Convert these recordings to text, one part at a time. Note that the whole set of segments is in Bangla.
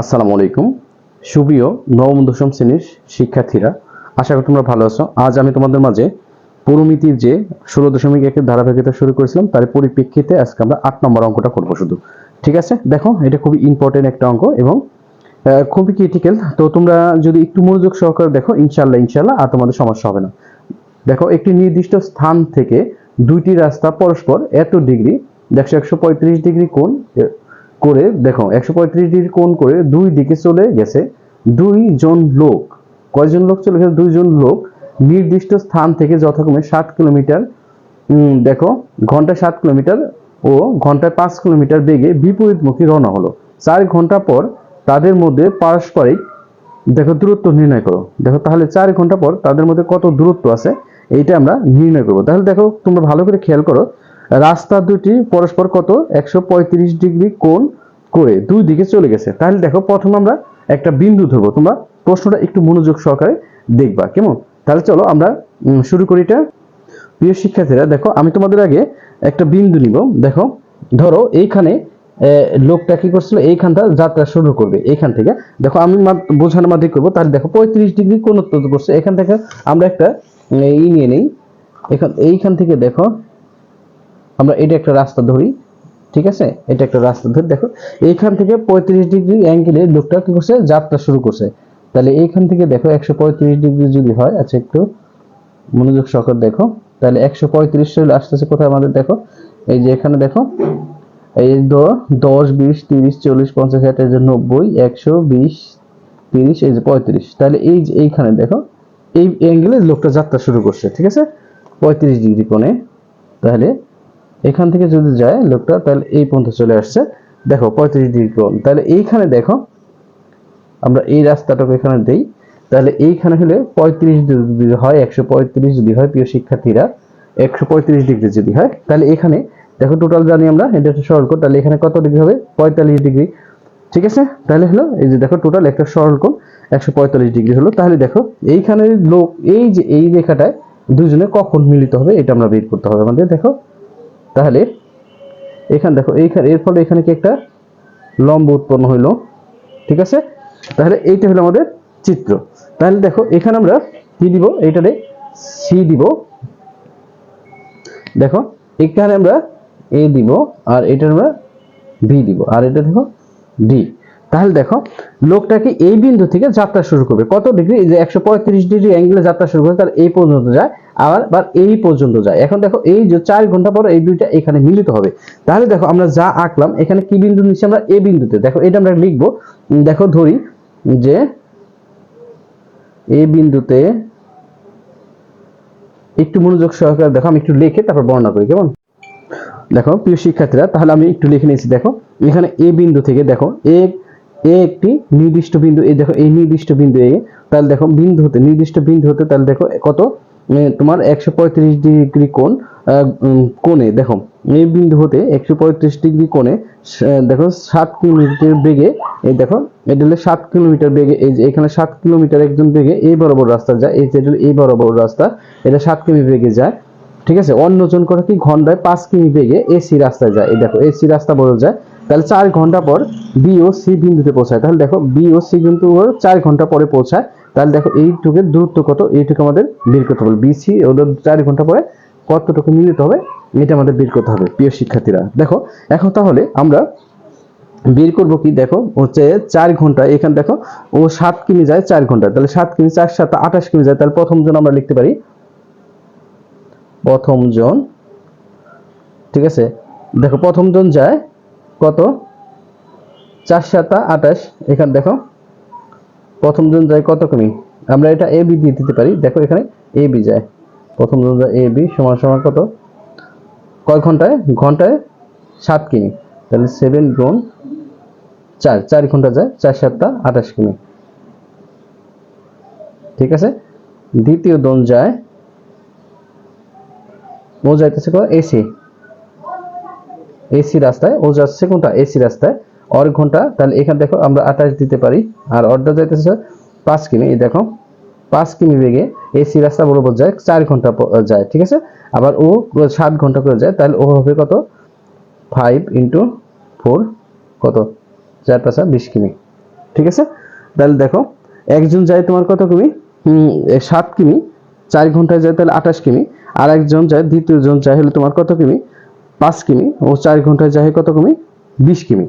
আসসালামু আলাইকুম। সুপ্রিয় নবম, দশম শ্রেণির শিক্ষার্থীরা, আশা করি তোমরা ভালো আছো। আজ আমি তোমাদের মাঝে পরিমিতির যে ষোলো দশমিক একের ধারাবাহিকতা শুরু করেছিলাম, তার পরিপ্রেক্ষিতে আজকে আমরা আট নম্বর অঙ্কটা করব শুধু। ঠিক আছে? দেখো, এটা খুবই ইম্পর্টেন্ট একটা অঙ্ক এবং খুবই ক্রিটিক্যাল তো তোমরা যদি একটু মনোযোগ সহকারে দেখো ইনশাল্লাহ ইনশাল্লাহ আর তোমাদের সমস্যা হবে না। দেখো, একটি নির্দিষ্ট স্থান থেকে দুইটি রাস্তা পরস্পর এত ডিগ্রি দেখো একশো পঁয়ত্রিশ ডিগ্রি কোণ করে, দেখো, একশো পঁয়ত্রিশ ডিগ্রি কোণ করে দুই দিকে চলে গেছে দুইজন লোক। কয়জন লোক চলে গেছে? দুইজন লোক। নির্দিষ্ট স্থান থেকে যথাক্রমে ষাট কিলোমিটার দেখো, ঘন্টায় সাত কিলোমিটার ও ঘন্টায় পাঁচ কিলোমিটার বেগে বিপরীতমুখী রওনা হলো। চার ঘণ্টা পর তাদের মধ্যে পারস্পরিক, দেখো, দূরত্ব নির্ণয় করো। দেখো, তাহলে চার ঘণ্টা পর তাদের মধ্যে কত দূরত্ব আছে, এইটা আমরা নির্ণয় করব। তাহলে দেখো, তোমরা ভালো করে খেয়াল করো, রাস্তা দুটি পরস্পর কত? একশো পঁয়ত্রিশ ডিগ্রি কোণ করে দুই দিকে চলে গেছে। তাহলে দেখো প্রথম আমরা একটা বিন্দু ধরবো। তোমরা প্রশ্নটা একটু মনোযোগ সহকারে দেখবা, কেমন? তাহলে চলো আমরা শুরু করি এটা। প্রিয় শিক্ষার্থীরা, দেখো আমি তোমাদের আগে একটা বিন্দু নিব। দেখো, ধরো এইখানে লোকটা কি করছিল? এইখানটা যাত্রা শুরু করবে, এইখান থেকে। দেখো আমি বোঝানোর মাধ্যমে করব। তাহলে দেখো পঁয়ত্রিশ ডিগ্রি কোন উত্তর করছে। এখান থেকে আমরা একটা ই নিয়ে নেই। এখান এইখান থেকে দেখো, আমরা এটা একটা রাস্তা ধরি। ঠিক আছে? এটা একটা রাস্তা ধরি দেখো। এইখান থেকে পঁয়ত্রিশ ডিগ্রি অ্যাঙ্গেলে লোকটা কি করছে? যাত্রা শুরু করছে। তাহলে এইখান থেকে দেখো একশো পঁয়ত্রিশ ডিগ্রি যদি হয় আচ্ছা একটু মনোযোগ সহকারে দেখো। তাহলে একশো পঁয়ত্রিশ চলে আসতেছে কোথায় আমাদের? দেখো, এই যে এখানে দেখো, এই দ- দশ, বিশ, তিরিশ, চল্লিশ, পঞ্চাশ, ষাট, এই যে নব্বই, একশো, বিশ, তিরিশ, এই যে পঁয়ত্রিশ। তাহলে এই যে এইখানে দেখো, এই অ্যাঙ্গেলে লোকটা যাত্রা শুরু করছে, ঠিক আছে? পঁয়ত্রিশ ডিগ্রি কোণে। তাহলে এখান থেকে যদি যায় লোকটা, তাহলে এই পর্যন্ত চলে আসছে। দেখো, পঁয়ত্রিশ ডিগ্রি কোণ। তাহলে এইখানে দেখো, আমরা এই রাস্তাটাকে এখানে দেই। তাহলে এইখানে হলে পঁয়ত্রিশ যদি হয়, একশো পঁয়ত্রিশ যদি হয়, প্রিয় শিক্ষার্থীরা, একশো পঁয়ত্রিশ ডিগ্রি যদি হয়, তাহলে এখানে, দেখো টোটাল জানি আমরা, এটা সরল কোণ তাহলে এখানে কত ডিগ্রি হবে? পঁয়তাল্লিশ ডিগ্রি। ঠিক আছে? তাহলে হলো, এই যে দেখো টোটাল একটা সরল কোণ একশো পঁয়তাল্লিশ ডিগ্রি হলো। তাহলে দেখো এইখানে লোক, এই যে, এই রেখাটায় দুজনে কখন মিলিত হবে, এটা আমরা বের করতে হবে আমাদের, দেখো। তাহলে এখানে দেখো, এইখানে, এর ফলে এখানে কি একটা লম্ব উৎপন্ন হইল, ঠিক আছে? তাহলে এইটা হলো আমাদের চিত্র। তাহলে দেখো, এখানে আমরা কি দিব? এইটারে সি দিব। দেখো, এখানে আমরা এ দিব আর এটা আমরা বি দিব। আর এটা দেখো ডি তাহলে দেখো লোকটাকে এই বিন্দু থেকে যাত্রা শুরু করবে? কত ডিগ্রি? যে একশো পঁয়ত্রিশ ডিগ্রি অ্যাঙ্গেলে যাত্রা শুরু করে তাহলে এই পর্যন্ত যায়। আবার আবার এই পর্যন্ত যায়। এখন দেখো এই যে চার ঘণ্টা পর এই দুইটা এখানে মিলিত হবে। তাহলে দেখো আমরা যা আঁকলাম, এখানে কি বিন্দু নিচ্ছি আমরা? এ বিন্দুতে। দেখো এটা আমরা লিখব দেখো ধরি যে এই বিন্দুতে একটু মনোযোগ সহকারে দেখো, আমি একটু লিখে তারপর বর্ণনা করি, কেমন? দেখো, প্রিয় শিক্ষার্থীরা, তাহলে আমি একটু লিখে নিয়েছি, দেখো। এখানে এ বিন্দু থেকে দেখো, এ এ একটি নির্দিষ্ট বিন্দু, এই দেখো এই নির্দিষ্ট বিন্দু এ, তাহলে দেখো বিন্দু হতে, নির্দিষ্ট বিন্দু হতে তাহলে দেখো কত? তোমার একশো পঁয়ত্রিশ ডিগ্রি কোণ কোণে, দেখো, এই বিন্দু হতে একশো পঁয়ত্রিশ ডিগ্রি কোণে দেখো, সাত কিলোমিটার বেগে, এই দেখো, এটা হলো সাত কিলোমিটার বেগে, এই যে এখানে সাত কিলোমিটার একজন বেগে, এই বরাবর রাস্তা যায়, এই যে এই বরাবর রাস্তা, এটা সাত কিমি বেগে যায়, ঠিক আছে? অন্যজন করে কি ঘন্টায় পাঁচ কিমি বেগে এসি রাস্তায় যায়, এই দেখো, এসি রাস্তা বড় যায়, তাহলে চার ঘণ্টা পর বি ও সি বিন্দুতে পৌঁছায়, তাহলে দেখো বি ও সি ওর চার ঘণ্টা পরে পৌঁছায় তাহলে দেখো এইটুকের দূরত্ব কত? এইটুকু আমাদের বের করতে হবে। বিসি ওদের চার ঘণ্টা পরে কতটুকু মিলিত হবে? এটা আমাদের বের করতে হবে প্রিয় শিক্ষার্থীরা। দেখো, এখন তাহলে আমরা বের করব কি? দেখো, হচ্ছে চার ঘণ্টা। এখানে দেখো, ও সাত কিমি যায় চার ঘণ্টা। তাহলে সাত কিমি চার, সাত, আঠাশ কিমি যায়। তাহলে প্রথম জন আমরা লিখতে পারি। প্রথম জন, ঠিক আছে? দেখো, প্রথম জন যায় কত? চার, সাতা, আঠাশ। এখানে দেখো প্রথম জন যায় কত কিমি আমরা এটা এ বি দিয়ে দিতে পারি। দেখো এখানে এ বি যায়। প্রথম জন যায় এ বি সমান সমান কত? কয় ঘন্টায়? ঘন্টায় সাত কিমি। তাহলে সেভেন গুণ চার। চার ঘণ্টা যায়। চার সাতটা আঠাশ কিমি। ঠিক আছে? দ্বিতীয় দন যায়। ও যাইতেছে এসি এসি রাস্তায়। ও যাচ্ছে কোনটা? এসি রাস্তায়। অর ঘণ্টা, তাহলে এখানে দেখো আমরা আঠাশ দিতে পারি, আর অর্ধা যাইতেছে পাঁচ কিমি, এই দেখো, পাঁচ কিমি বেগে এসি রাস্তা বরাবর যায়, চার ঘণ্টা যায়, ঠিক আছে? আবার ও সাত ঘণ্টা করে যায়, তাহলে ও হবে কত? ফাইভ ইন্টু ফোর কত? চার পাঁচা বিশ কিমি, ঠিক আছে? তাহলে দেখো, একজন যায় তোমার কত কিমি? সাত কিমি, চার ঘন্টায় যায় তাহলে আঠাশ কিমি, আর একজন যায়, দ্বিতীয় জন যায় হলে তোমার কত কিমি? পাঁচ কিমি, ও চার ঘন্টায় যায় কত কিমি? বিশ কিমি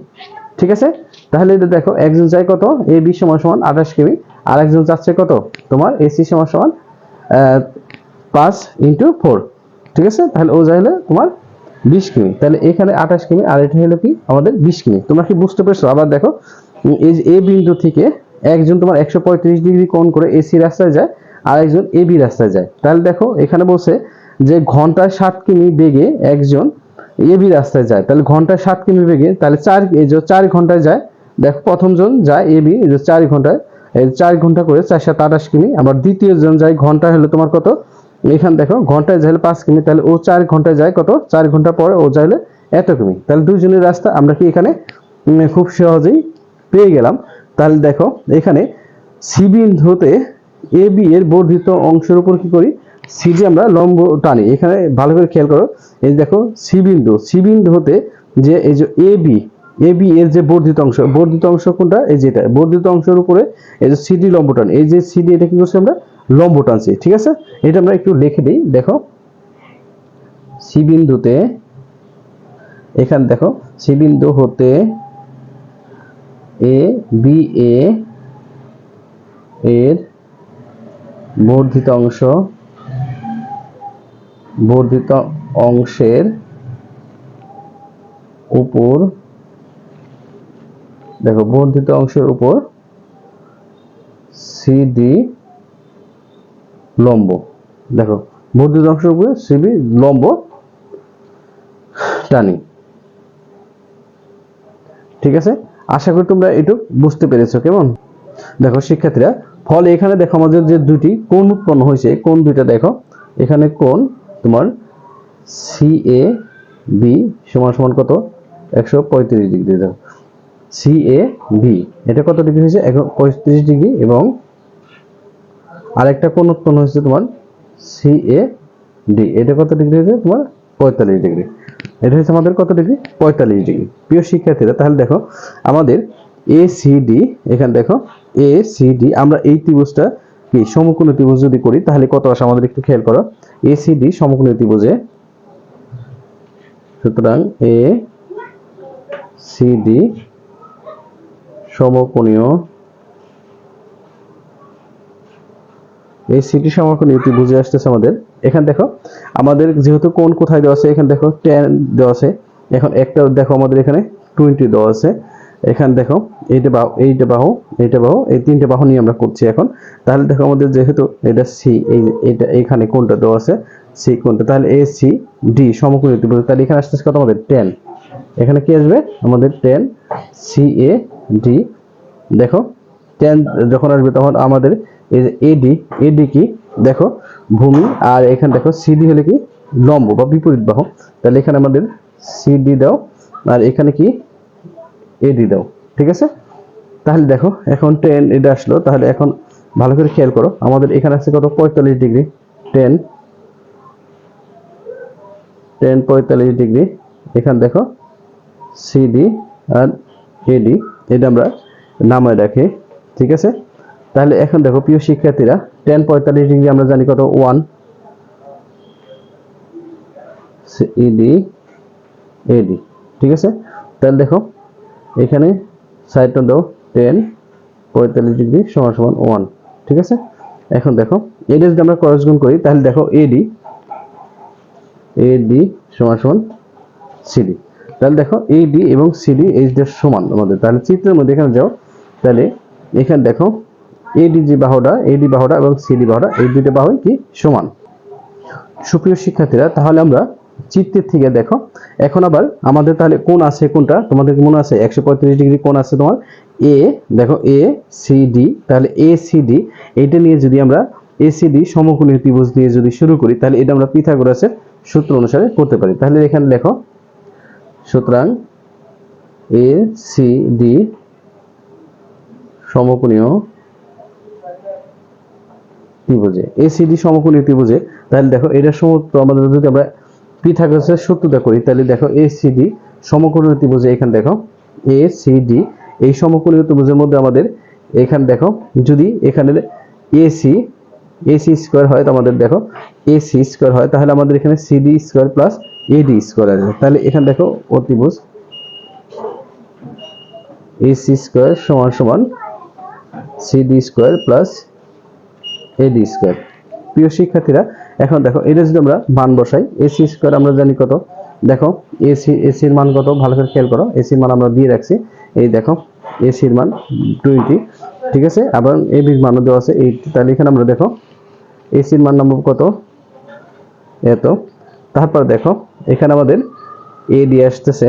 ঠিক আছে? তাহলে এটা দেখো একজন যায় কত? এ বি সমান সমান আঠাশ কিমি। আর একজন যাচ্ছে কত? তোমার এসি সমান সমান পাঁচ ইন্টু ফোর। ঠিক আছে? তাহলে ও যাইলে তোমার বিশ কিমি। তাহলে এখানে আঠাশ কিমি, আর এটা হলো কি? আমাদের বিশ কিমি। তোমরা কি বুঝতে পেরেছ? আবার দেখো এই এ বিন্দু থেকে একজন তোমার একশো পঁয়ত্রিশ ডিগ্রি কোণ করে এসি রাস্তায় যায়, আর একজন এ বি রাস্তায় যায়। তাহলে দেখো, এখানে বলছে যে ঘন্টায় ষাট কিমি বেগে একজন এ বি রাস্তায় যায়, তাহলে ঘন্টায় ষাট কিমি বেগে, তাহলে চার, এই যে চার ঘন্টায় যায়, দেখো প্রথম জন যায় এ বি চার ঘন্টায়, এই চার ঘণ্টা করে চার সাত আঠাশ কিমি, আবার দ্বিতীয় জন যায় ঘণ্টা হলো তোমার কত? এখানে দেখো, ঘন্টায় যাইলে পাঁচ কিমি, তাহলে ও চার ঘন্টায় যায় কত? চার ঘণ্টা পরে ও যাইলে এত কিমি। তাহলে দুইজনের রাস্তা আমরা কি এখানে খুব সহজেই পেয়ে গেলাম। তাহলে দেখো, এখানে সি বিন্দুতে এ বি এর বর্ধিত অংশের উপর কি করি? সিডি আমরা লম্ব টানি। এখানে ভালো করে খেয়াল করো। এই যে দেখো সি বিন্দু সি বিন্দু হতে যে এই যে এ বি এ বি এর যে বর্ধিত অংশ বর্ধিত অংশ কোনটা? এই যেটা বর্ধিত অংশের উপরে এই যে সিডি লম্ব টান। এই যে সিডি, এটা কি করছি আমরা? লম্ব টানছি। ঠিক আছে? এটা আমরা একটু লিখে দিই। দেখো সি বিন্দুতে এখানে দেখো সি বিন্দু হতে এ বি এ এর বর্ধিত অংশ বর্ধিত অংশের উপর, দেখো, বর্ধিত অংশের উপর সিডি লম্ব। দেখো, বর্ধিত অংশের উপরে সিডি লম্ব টানি ঠিক আছে? আশা করি তোমরা একটু বুঝতে পেরেছ, কেমন? দেখো, শিক্ষার্থীরা, ফলে এখানে দেখো আমাদের যে দুটি কোণ উৎপন্ন হয়েছে, কোণ দুইটা দেখো। এখানে কোণ তোমার সি এ বি সমান সমান কত? একশো পঁয়ত্রিশ ডিগ্রি, দেখো। সি এ বি এটা কত ডিগ্রি হয়েছে? একশো পঁয়ত্রিশ ডিগ্রি এবং আরেকটা কোণ উৎপন্ন হয়েছে তোমার? সি এ ডি এটা কত ডিগ্রি হয়েছে? তোমার পঁয়তাল্লিশ ডিগ্রি। এটা হচ্ছে আমাদের কত ডিগ্রি? পঁয়তাল্লিশ ডিগ্রি। প্রিয় শিক্ষার্থীরা, তাহলে দেখো, আমাদের এ সি ডি এখানে দেখো এ সি ডি আমরা এই ত্রিভুজটা কি, সমকোণ ত্রিভুজ যদি করি, তাহলে কত আসে? আমাদের একটু খেয়াল করো। এ সি ডি সমকোণ ত্রিভুজে। সুতরাং এ সি ডি সমকোণীয় এই সিটি সমকোণী ত্রিভুজে আসতেছে আমাদের। এখানে দেখো, আমাদের যেহেতু কোণ কোথায় দেওয়া আছে, এখানে দেখো টেন দেওয়া আছে। এখন একটা দেখো আমাদের এখানে টোয়েন্টি দেওয়া আছে। এখানে দেখো, এইটা বাহু এইটা বাহু এইটা বাহু, এই তিনটে বাহু নিয়ে আমরা করছি এখন। তাহলে দেখো আমাদের যেহেতু এটা সি এই এটা এখানে কোনটা দেওয়া আছে সি কোনটা তাহলে এ সি ডি সমকোণী ত্রিভুজ। তাহলে এখানে আসতেছে কত? আমাদের টেন এখানে কি আসবে? আমাদের টেন সি এ ডি দেখো টেন যখন আসবে তখন আমাদের এই যে এডি এডি কি? দেখো, ভূমি, আর এখানে দেখো সিডি হলে কি? লম্ব বা বিপরীত বাহু। তাহলে এখানে আমাদের সিডি দাও। আর এখানে কি? এডি দাও, ঠিক আছে? তাহলে দেখো, এখন টেন এটা আসলো, তাহলে এখন ভালো করে খেয়াল করো, আমাদের এখানে আছে কত? পঁয়তাল্লিশ ডিগ্রি। টেন টেন পঁয়তাল্লিশ ডিগ্রি। এখানে দেখো সিডি আর এডি এটা আমরা নামায় রাখি, ঠিক আছে? তাহলে এখন দেখো, প্রিয় শিক্ষার্থীরা টেন পঁয়তাল্লিশ ডিগ্রি আমরা জানি কত? ওয়ান ইডি এডি ঠিক আছে? তাহলে দেখো এখানে সাইডটা দাও টেন পঁয়তাল্লিশ ডিগ্রি সমান সমান ওয়ান ঠিক আছে? এখন দেখো এটা যদি আমরা ক্রস গুণ করি, তাহলে দেখো এডি এডি সমান সমান সিডি তাহলে দেখো এডি এবং সিডি এই যে সমান আমাদের। তাহলে চিত্রের মধ্যে এখানে যাও, তাহলে এখানে দেখো এডি যে বাহুটা এডি বাহুটা এবং সিডি বাহুটা, এই দুইটা বাহুই কি? সমান। সুপ্রিয় শিক্ষার্থীরা, তাহলে আমরা চিত্রের থেকে দেখো। এখন আবার আমাদের তাহলে কোন আছে কোনটা? তোমাদের মনে আছে? একশো পঁয়ত্রিশ ডিগ্রি কোন আছে তোমার? এ দেখো এ সি ডি তাহলে এ সি ডি এইটা নিয়ে যদি আমরা এ সি ডি সমকোণী ত্রিভুজ দিয়ে যদি শুরু করি, তাহলে এটা আমরা পিথাগোরাসের সূত্র অনুসারে করতে পারি। তাহলে এখানে লেখো সুতরাং এ সি ডি সমকোণীয় ত্রিভুজে এসিডি সমকোণী ত্রিভুজে, তাহলে দেখো এটার সমস্ত আমাদের যদি আমরা পিথাগোরাসের সূত্রটা করি তাহলে দেখো এসিডি সমকোণী ত্রিভুজে এখানে দেখো এ সি ডি এই সমকোণীয় ত্রিভুজের মধ্যে আমাদের এখানে দেখো, যদি এখানে এসি এসি স্কোয়ার হয়, তো আমাদের দেখো এসি স্কোয়ার হয়, তাহলে আমাদের এখানে CD square plus AD square আসবে তাহলে এখানে দেখো অতিভুজ এসি স্কোয়ার সমান সমান CD square plus AD square প্রিয় শিক্ষার্থীরা, এখন দেখো, এটা যদি আমরা মান বসাই এসি স্কোয়ার আমরা জানি কত? দেখো এসি এসির মান কত? ভালো করে খেয়াল করো এসির মান আমরা দিয়ে রাখছি। এই দেখো এসির মান টোয়েন্টি ঠিক আছে? আবার এবির মানও দেওয়া আছে এইট তাহলে এখানে আমরা দেখো এসির মান নম্বর কত? এত। তারপর দেখো, এখানে আমাদের এ ডি আসতেছে,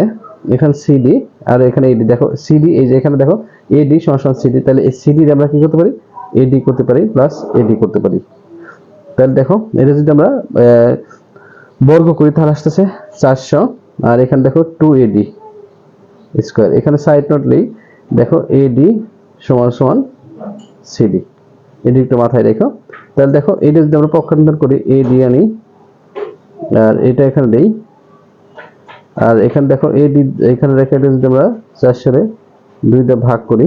এখানে সিডি আর এখানে এডি দেখো সিডি এই যে এখানে দেখো এডি সমান সিডি তাহলে এই সিডি আমরা কি করতে পারি? এডি করতে পারি প্লাস এডি করতে পারি। তাহলে দেখো, এটা যদি আমরা বর্গ করি, তাহলে আসতেছে চারশো। আর এখানে দেখো টু এডি স্কোয়ার এখানে সাইড নোট নেই। দেখো এডি সমান সমান সিডি এডি একটু মাথায় রেখো। তাহলে দেখো, এটা যদি আমরা পক্ষান্তর করি এডি আনি, আর এটা এখানে দেই আর এখানে দেখো এডি এখানে রেখে যদি আমরা চারশোরে দুইটা ভাগ করি,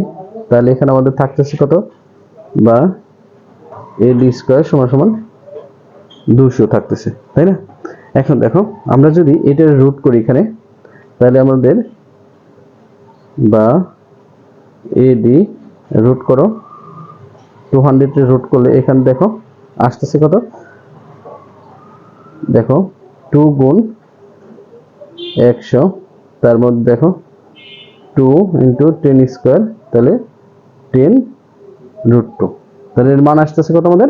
তাহলে এখানে আমাদের থাকতেছে কত? বা এডি স্কোয়ার সমান সমান দুশো থাকতেছে, তাই না? এখন দেখো, আমরা যদি এটার রুট করি এখানে, তাহলে আমাদের বা এডি রুট করো। টু হান্ড্রেডে রুট করলে এখানে দেখো, আসতেছে কত? দেখো টু গুণ একশো, তার মধ্যে দেখো টু ইন্টু টেন স্কোয়ার তাহলে টেন রুট টু তাহলে এর মান আসতেছে কত আমাদের?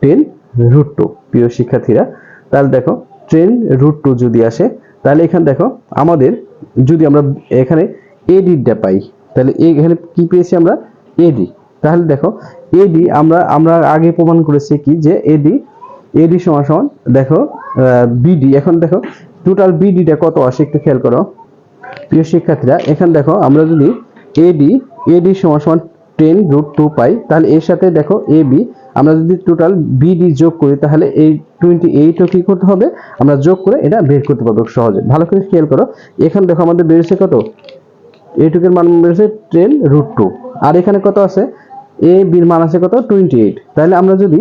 টেন রুট টু প্রিয় শিক্ষার্থীরা, তাহলে দেখো ট্রেন রুট টু যদি আসে, তাহলে এখানে দেখো, আমাদের যদি আমরা এখানে এডিটা পাই, তাহলে এখানে কি পেয়েছি আমরা? এডি তাহলে দেখো এডি আমরা আমরা আগে প্রমাণ করেছি কি যে এডি এডি সমান সমান, দেখো বিডি এখন দেখো টোটাল বিডিটা কত আসে একটু খেয়াল করো। প্রিয় শিক্ষার্থীরা, এখানে দেখো, আমরা যদি এডি এডি সমান সমান টেন রুট টু পাই, তাহলে এর সাথে দেখো এ বি, আমরা যদি টোটাল বিডি যোগ করি, তাহলে এই টোয়েন্টি এইটও কি করতে হবে? আমরা যোগ করে এটা বের করতে পারব সহজে। ভালো করে খেয়াল করো, এখানে দেখো আমাদের বেরিয়েছে কত? এইটুকের মান বেরিয়েছে টেন রুট টু আর এখানে কত আছে? এ বির মান আছে কত? টোয়েন্টি এইট তাহলে আমরা যদি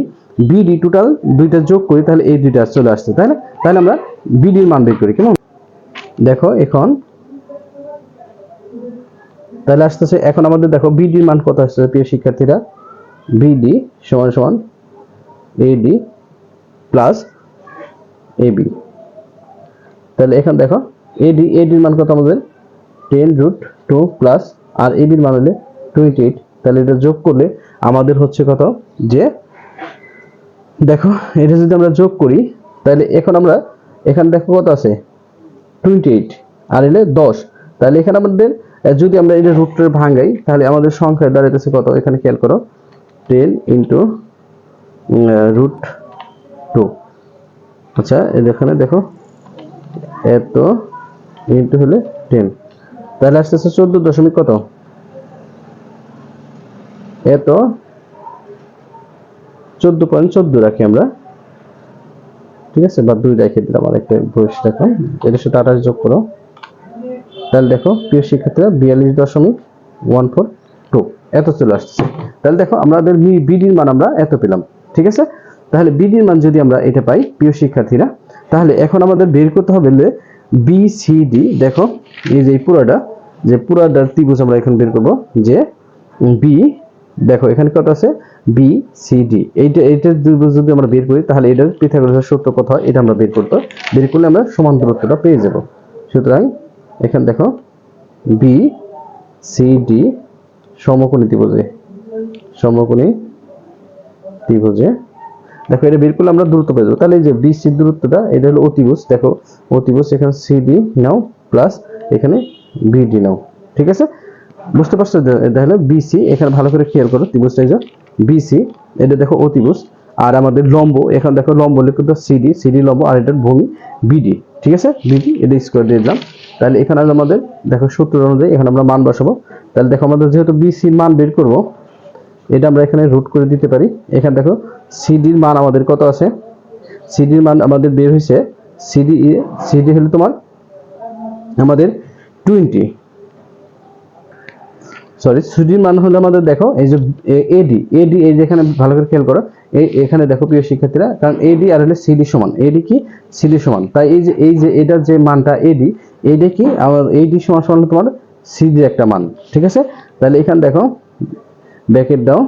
বিডি টোটাল দুইটা যোগ করি, তাহলে এই দুইটা চলে আসছে, তাই না? তাহলে আমরা বিডির মান বের করি, কেমন? দেখো, এখন তাহলে আসতেছে, এখন আমাদের দেখো বিডির মান কত আসছে প্রিয় শিক্ষার্থীরা? বিডি সমান সমান এডি প্লাস এবি তাহলে এখন দেখো এডি এডির মান কত আমাদের? টেন রুট টু প্লাস আর এবির মান হলে টোয়েন্টি এইট তাহলে এটা যোগ করলে আমাদের হচ্ছে কত? যে, দেখো, এটা যদি আমরা যোগ করি, তাহলে এখন আমরা, এখানে দেখো কত আছে? টোয়েন্টি এইট আর এলে দশ। তাহলে এখানে আমাদের যদি আমরা এটা রুটের ভাঙাই, তাহলে আমাদের সংখ্যা দাঁড়াইতেছে কত? এখানে খেয়াল করো। টেন ইন্টু রুট টু আচ্ছা এখানে দেখো, এত ইন্টু হলে টেন তাহলে আসতেছে চোদ্দ দশমিক কত? এত চোদ্দ পয়েন্ট চোদ্দ রাখি আমরা। ঠিক আছে? বা দুই রেখে দিলাম আর একটা বয়স দেখো এটার সাথে আঠাশ যোগ করো। তাহলে দেখো, প্রিয় শিক্ষার্থীরা, বিয়াল্লিশ দশমিক ওয়ান ফোর টু এত চলে আসছে। তাহলে দেখো, আমাদের বিডির মান আমরা এত পেলাম, ঠিক আছে? তাহলে বিডির মান যদি আমরা এটা পাই, প্রিয় শিক্ষার্থীরা, তাহলে এখন আমাদের বের করতে হবে বি সি ডি দেখো, এই যে পুরাটা, যে পুরাটার ত্রিভুজ আমরা এখন বের করব, যে বি দেখো, এখানে কত আছে? বি সি ডি এইটা, এইটার ত্রিভুজ যদি আমরা বের করি, তাহলে এটার পিথাগোরাসের সূত্র কত হয়? এটা আমরা বের করতে, বের করলে আমরা সমান দূরত্বটা পেয়ে যাব। সুতরাং এখানে দেখো বি সি ডি সমকোণী ত্রিভুজে। সমকোণী ত্রিভুজে। দেখো, এটা বের করলে আমরা দূরত্ব পেয়ে যাব। তাহলে এই যে বি সি দূরত্বটা, এটা হলো অতিভুজ। দেখো, অতিভুজ, এখানে সি ডি নাও প্লাস এখানে বিডি নাও। ঠিক আছে? বুঝতে পারছ? যে এটা হলো বিসি এখানে ভালো করে খেয়াল করো ত্রিভুজটা এই যে। বিসি এটা দেখো অতিভুজ। আর আমাদের লম্ব, এখানে দেখো লম্ব লিখে তো সিডি সিডি লম্ব, আর এটার ভূমি বিডি ঠিক আছে? বিডি এটা স্কোয়ার দিয়ে দিলাম। তাহলে এখানে আমাদের, দেখো সূত্র অনুযায়ী এখানে আমরা মান বসাবো। তাহলে দেখো আমাদের যেহেতু বিসি মান বের করব, এটা আমরা এখানে রুট করে দিতে পারি। এখানে দেখো সিডির মান আমাদের কত আছে? সিডির মান আমাদের বের হয়েছে সিডি সিডি হলো তোমার আমাদের টোয়েন্টি সরি সিডির মান হলো আমাদের দেখো, এই যে এডি এডি এই যে এখানে ভালো করে খেয়াল করো, এই এখানে দেখো প্রিয় শিক্ষার্থীরা, কারণ এডি আর হলে সিডি সমান এডি কি? সিডি সমান। তাই এই যে এই যে, এটার যে মানটা এডি এইটা কি? আমার এইডি সমান সমান তোমার সিডির একটা মান, ঠিক আছে? তাহলে এখানে দেখো ব্যাকেট দাও,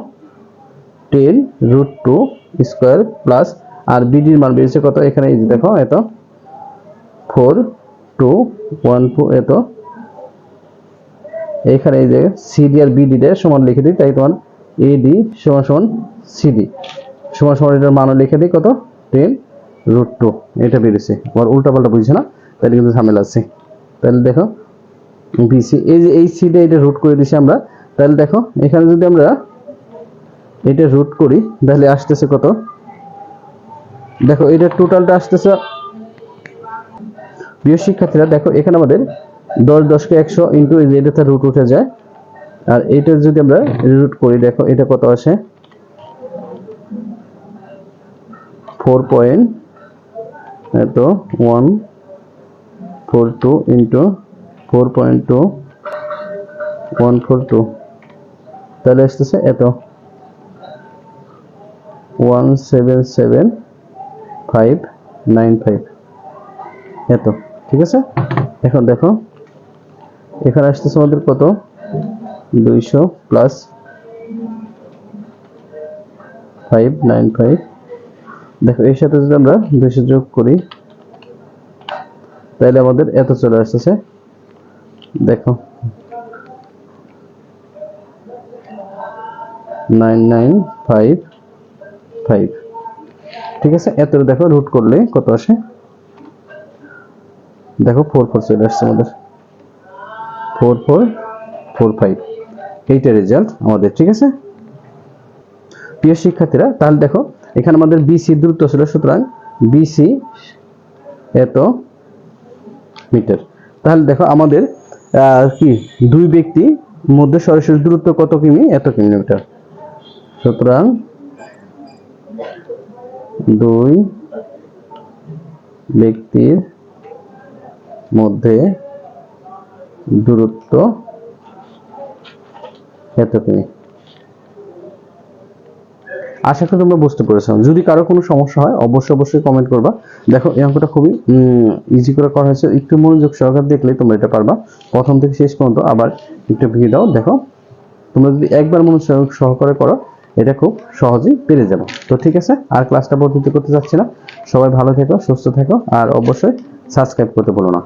ten root two square plus, আর বিডির মান বেরিয়েছে কত? এখানে এই যে দেখো, এত, ফোর টু ওয়ান টু এত এখানে এই যে সিডি আর বিডি টা সমান লিখে দিই, তাই তোমার এডি সমান সমান সিডি সমান সমান এটার মানও লিখে দিই, কত? টেন রুট টু এটা বেরিয়েছে। আবার উল্টা পাল্টা বুঝছে না? তাহলে কিন্তু ঝামেলা আছে। তাহলে দেখো বিসি এই যে এই সিডে এটা রুট করে দিছি আমরা, তাহলে দেখো, এখানে যদি আমরা এটা রুট করি, তাহলে আসতেছে কত? দেখো, এটা টোটালটা আসতেছে, প্রিয় শিক্ষার্থীরা, দেখো, এখানে আমাদের দশ দশকে একশো ইন্টু এটাতে রুট উঠে যায়। আর এটা যদি আমরা রুট করি, দেখো এটা কত আসে? ফোর পয়েন্ট এত one four two into four point two one four two তাহলে আসতেছে এত। One seven seven five nine five এত, ঠিক আছে? এখন দেখো। এখানে আসতেছে আমাদের কত? দুইশো প্লাস ফাইভ নাইন ফাইভ দেখো, এর সাথে যদি আমরা দুইশো যোগ করি, তাহলে আমাদের এত চলে আসতেছে। দেখো। নাইন নাইন ফাইভ ফাইভ ঠিক আছে? এত দেখো রুট করলে কত আসে? দেখো ফোর ফোর চলে আসছে আমাদের। Four four four five. এইটা রেজাল্ট আমাদের, ঠিক আছে? প্রিয় শিক্ষার্থীরা, তাহলে দেখো, এখানে আমাদের বিসি দূরত্ব ছিল, সুতরাং বিসি এত মিটার। তাহলে দেখো, আমাদের কি, দুই ব্যক্তি মধ্যে সরাসরি দূরত্ব কত কিমি? এত কিলোমিটার। সুতরাং দুই ব্যক্তির মধ্যে দূরত্ব এত কিমি আশা করি তোমরা বুঝতে পেরেছ। যদি কারও কোনো সমস্যা হয়, অবশ্যই অবশ্যই কমেন্ট করবা। দেখো, এই অঙ্কটা খুবই ইজি করে করা হয়েছে। একটু মনোযোগ সহকারে দেখলে তোমরা এটা পারবা। প্রথম থেকে শেষ পর্যন্ত আবার একটু ভিড় দাও। দেখো, তোমরা যদি একবার মনোযোগ সহকারে করো, এটা খুব সহজেই পেরে যাব। তো ঠিক আছে, আর ক্লাসটা বর্ধিত করতে চাচ্ছি না। সবাই ভালো থেকো, সুস্থ থেকো, আর অবশ্যই সাবস্ক্রাইব করতে ভুলো না।